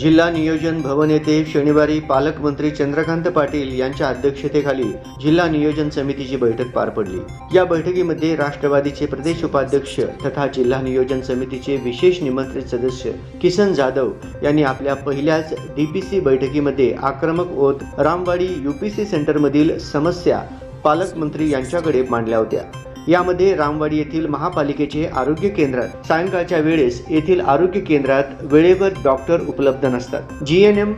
जिल्हा नियोजन भवन येथे शनिवारी पालकमंत्री चंद्रकांत पाटील यांच्या अध्यक्षतेखाली जिल्हा नियोजन समितीची बैठक पार पडली. या बैठकीमध्ये राष्ट्रवादीचे प्रदेश उपाध्यक्ष तथा जिल्हा नियोजन समितीचे विशेष निमंत्रित सदस्य किसन जाधव यांनी आपल्या पहिल्याच डीपीसी बैठकीमध्ये आक्रमक होत रामवाडी यूपीसी सेंटरमधील समस्या पालकमंत्री यांच्याकडे मांडल्या होत्या. यामध्ये रामवाडी येथील महापालिकेचे आरोग्य केंद्र सायंकाळच्या वेळेस येथील आरोग्य केंद्रात वेळेवर डॉक्टर उपलब्ध नसतात. जीएनएम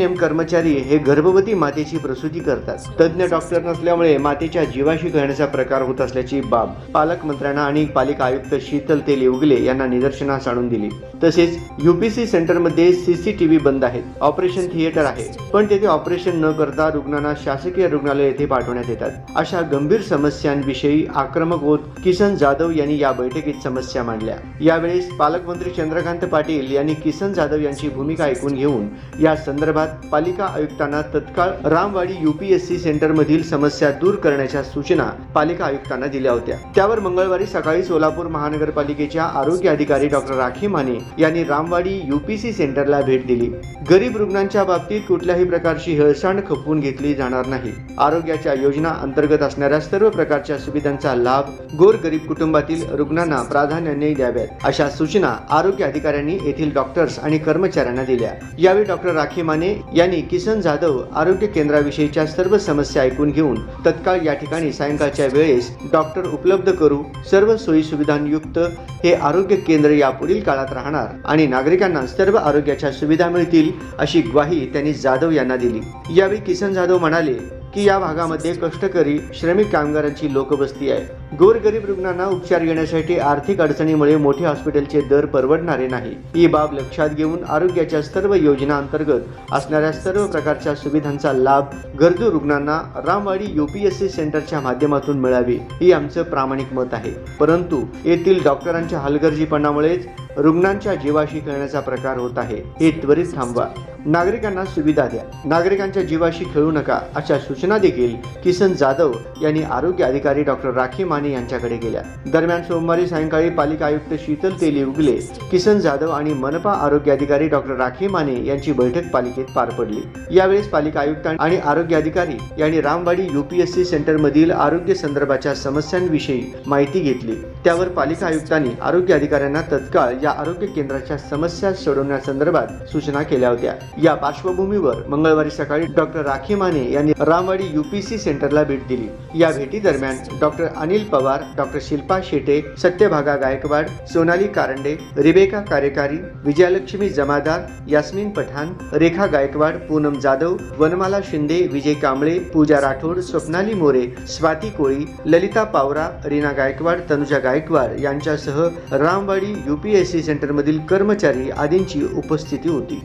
एम कर्मचारी हे गर्भवती मातेची प्रसूती करतात. तज्ज्ञ डॉक्टर नसल्यामुळे मातेच्या जीवाशी खेळण्याचा प्रकार होत असल्याची बाब पालकमंत्र्यांना आणि पालिका आयुक्त शीतल तेल उगले यांना निदर्शनास आणून दिली. तसेच युपीसी सेंटरमध्ये सीसीटीव्ही बंद आहेत. ऑपरेशन थिएटर आहे. पण तेथे ऑपरेशन न करता रुग्णांना शासकीय रुग्णालय येथे पाठवण्यात येतात. अशा गंभीर समस्यांविषयी आक्रमक होत किसन जाधव यांनी या बैठकीत समस्या मांडल्या. यावेळेस पालकमंत्री चंद्रकांत पाटील यांनी किसन जाधव यांची भूमिका ऐकून घेऊन या संदर्भात पालिका आयुक्तांना तत्काळ रामवाडी युपीएससी सेंटरमधील समस्या दूर करण्याच्या सूचना पालिका आयुक्तांना दिल्या होत्या. त्यावर मंगळवारी सकाळी सोलापूर महानगरपालिकेच्या आरोग्य अधिकारी डॉक्टर राखी माने यांनी रामवाडी युपीसी सेंटरला भेट दिली. गरीब रुग्णांच्या बाबतीत कुठल्याही प्रकारची हेळसांड खपवून घेतली जाणार नाही. आरोग्याच्या योजना अंतर्गत असणाऱ्या सर्व प्रकारच्या सुविधांचा लाभ गोरगरीब कुटुंबातील रुग्णांना प्राधान्याने द्याव्यात अशा सूचना आरोग्य अधिकाऱ्यांनी येथील डॉक्टर्स आणि कर्मचाऱ्यांना दिल्या. यावेळी डॉक्टर राखी माने यांनी किसन जाधव आरोग्य केंद्राविषयीच्या सर्व समस्या ऐकून घेऊन तत्काळ या ठिकाणी सायंकाळच्या वेळेस डॉक्टर उपलब्ध करू सर्व सोयी सुविधांयुक्त हे आरोग्य केंद्र यापुढील काळात राहणार आणि नागरिकांना सर्व आरोग्याच्या सुविधा मिळतील अशी ग्वाही त्यांनी जाधव यांना दिली. यावेळी किसन जाधव म्हणाले की या भागामध्ये कष्टकरी श्रमिक कामगारांची लोकवस्ती आहे. गोरगरीब रुग्णांना उपचार घेण्यासाठी आर्थिक अडचणीमुळे मोठे हॉस्पिटलचे दर परवडणारे नाही. ही बाब लक्षात घेऊन आरोग्याच्या सर्व योजना अंतर्गत असणाऱ्या सर्व प्रकारच्या सुविधांचा लाभ गरजू रुग्णांना रामवाडी युपीएससी सेंटरच्या माध्यमातून मिळावी ही आमचं प्रामाणिक मत आहे. परंतु येथील डॉक्टरांच्या हलगर्जीपणामुळेच रुग्णांच्या जीवाशी खेळण्याचा प्रकार होत आहे. हे त्वरित थांबवा. नागरिकांना सुविधा द्या. नागरिकांच्या जीवाशी खेळू नका अशा सूचना देखील किसन जाधव यांनी आरोग्य अधिकारी डॉक्टर राखी माने यांच्याकडे गेल्या. दरम्यान सोमवारी सायंकाळी पालिका आयुक्त शीतल तेली उगले किसन जाधव आणि मनपा आरोग्य अधिकारी डॉक्टर राखी माने यांची बैठक पालिकेत पार पडली. यावेळेस पालिका आयुक्त आणि आरोग्य अधिकारी यांनी रामवाडी युपीएससी सेंटरमधील आरोग्य संदर्भाच्या समस्यांविषयी माहिती घेतली. त्यावर पालिका आयुक्तांनी आरोग्य अधिकाऱ्यांना तत्काळ या आरोग्य केंद्राच्या समस्या सोडवण्यासंदर्भात सूचना केल्या होत्या. या पार्श्वभूमीवर मंगळवारी सकाळी डॉक्टर राखी माने यांनी रामवाडी युपीसी सेंटरला भेट दिली. या भेटी दरम्यान doctor Anil Pawar doctor Shilpa Shete Satyabhaga Gaikwad Sonali Karande Rebecca कार्यकारी विजयलक्ष्मी जमादार यास्मिन पठाण रेखा गायकवाड पूनम जाधव वनमाला शिंदे विजय कांबळे पूजा राठोड स्वप्नाली मोरे स्वाती कोळी ललिता पावरा रीना गायकवाड तनुजा गायकवाड यांच्यासह रामवाडी युपीएससी सेंटरमधील कर्मचारी आदींची उपस्थिती होती.